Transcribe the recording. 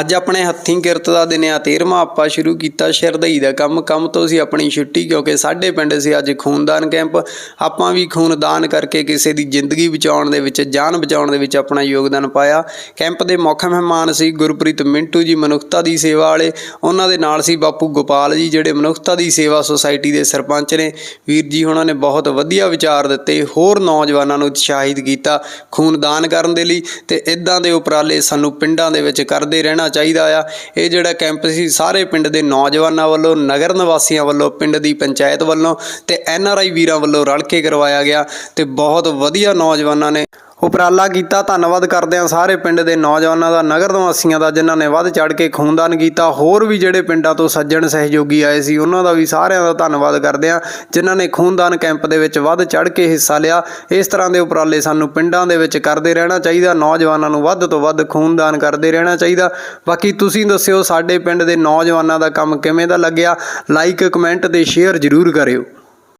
ਅੱਜ ਆਪਣੇ ਹੱਥੀਂ ਕਿਰਤ ਦਾ ਦਿਨ ਆ 13ਵਾਂ ਆਪਾਂ ਸ਼ੁਰੂ ਕੀਤਾ ਸ਼ਰਦਈ ਦਾ ਕੰਮ। ਕੰਮ ਤੋਂ ਸੀ ਆਪਣੀ ਛੁੱਟੀ, ਕਿਉਂਕਿ ਸਾਡੇ ਪਿੰਡ ਸੀ ਅੱਜ ਖੂਨਦਾਨ ਕੈਂਪ। ਆਪਾਂ ਵੀ ਖੂਨਦਾਨ ਕਰਕੇ ਕਿਸੇ ਦੀ ਜ਼ਿੰਦਗੀ ਬਚਾਉਣ ਦੇ ਵਿੱਚ, ਜਾਨ ਬਚਾਉਣ ਦੇ ਵਿੱਚ ਆਪਣਾ ਯੋਗਦਾਨ ਪਾਇਆ। ਕੈਂਪ ਦੇ ਮੁੱਖ ਮਹਿਮਾਨ ਸੀ ਗੁਰਪ੍ਰੀਤ ਮਿੰਟੂ ਜੀ, ਮਨੁੱਖਤਾ ਦੀ ਸੇਵਾ ਵਾਲੇ। ਉਹਨਾਂ ਦੇ ਨਾਲ ਸੀ ਬਾਪੂ ਗੋਪਾਲ ਜੀ, ਜਿਹੜੇ ਮਨੁੱਖਤਾ ਦੀ ਸੇਵਾ ਸੁਸਾਇਟੀ ਦੇ ਸਰਪੰਚ ਨੇ। ਵੀਰ ਜੀ, ਉਹਨਾਂ ਨੇ ਬਹੁਤ ਵਧੀਆ ਵਿਚਾਰ ਦਿੱਤੇ। ਹੋਰ ਨੌਜਵਾਨਾਂ ਨੂੰ ਉਤਸ਼ਾਹਿਤ ਕੀਤਾ ਖੂਨਦਾਨ ਕਰਨ ਦੇ ਲਈ ਤੇ ਇਦਾਂ ਦੇ ਉਪਰਾਲੇ ਸਾਨੂੰ ਪਿੰਡਾਂ ਦੇ ਵਿੱਚ ਕਰਦੇ ਰਹਿਣਾ ਚਾਹੀਦਾ ਆ। ਇਹ ਜਿਹੜਾ ਕੈਂਪ ਸੀ, ਸਾਰੇ ਪਿੰਡ ਦੇ ਨੌਜਵਾਨਾਂ ਵੱਲੋਂ, ਨਗਰ ਨਿਵਾਸੀਆਂ ਵੱਲੋਂ, ਪਿੰਡ ਦੀ ਪੰਚਾਇਤ ਵੱਲੋਂ ਤੇ ਐਨ ਆਰ ਆਈ ਵੀਰਾਂ ਵੱਲੋਂ ਰਲ ਕੇ ਕਰਵਾਇਆ ਗਿਆ ਤੇ ਬਹੁਤ ਵਧੀਆ ਨੌਜਵਾਨਾਂ ਨੇ ਉਪਰਾਲਾ ਕੀਤਾ। ਧੰਨਵਾਦ ਕਰਦੇ ਹਾਂ ਸਾਰੇ ਪਿੰਡ ਦੇ ਨੌਜਵਾਨਾਂ ਦਾ, ਨਗਰ ਨਿਵਾਸੀਆਂ ਦਾ, ਜਿਨ੍ਹਾਂ ਨੇ ਵੱਧ ਚੜ ਕੇ ਖੂਨਦਾਨ ਕੀਤਾ। ਹੋਰ ਵੀ ਜਿਹੜੇ ਪਿੰਡਾਂ ਤੋਂ ਸੱਜਣ ਸਹਿਯੋਗੀ ਆਏ ਸੀ, ਉਹਨਾਂ ਦਾ ਵੀ ਸਾਰਿਆਂ ਦਾ ਧੰਨਵਾਦ ਕਰਦੇ ਹਾਂ ਜਿਨ੍ਹਾਂ ਨੇ ਖੂਨਦਾਨ ਕੈਂਪ ਦੇ ਵਿੱਚ ਵੱਧ ਚੜ ਕੇ ਹਿੱਸਾ ਲਿਆ। ਇਸ ਤਰ੍ਹਾਂ ਦੇ ਉਪਰਾਲੇ ਸਾਨੂੰ ਪਿੰਡਾਂ ਦੇ ਵਿੱਚ ਕਰਦੇ ਰਹਿਣਾ ਚਾਹੀਦਾ। ਨੌਜਵਾਨਾਂ ਨੂੰ ਵੱਧ ਤੋਂ ਵੱਧ ਖੂਨਦਾਨ ਕਰਦੇ ਰਹਿਣਾ ਚਾਹੀਦਾ। ਬਾਕੀ ਤੁਸੀਂ ਦੱਸਿਓ, ਸਾਡੇ ਪਿੰਡ ਦੇ ਨੌਜਵਾਨਾਂ ਦਾ ਕੰਮ ਕਿਵੇਂ ਦਾ ਲੱਗਿਆ? ਲਾਈਕ ਕਮੈਂਟ ਤੇ ਸ਼ੇਅਰ ਜ਼ਰੂਰ ਕਰਿਓ।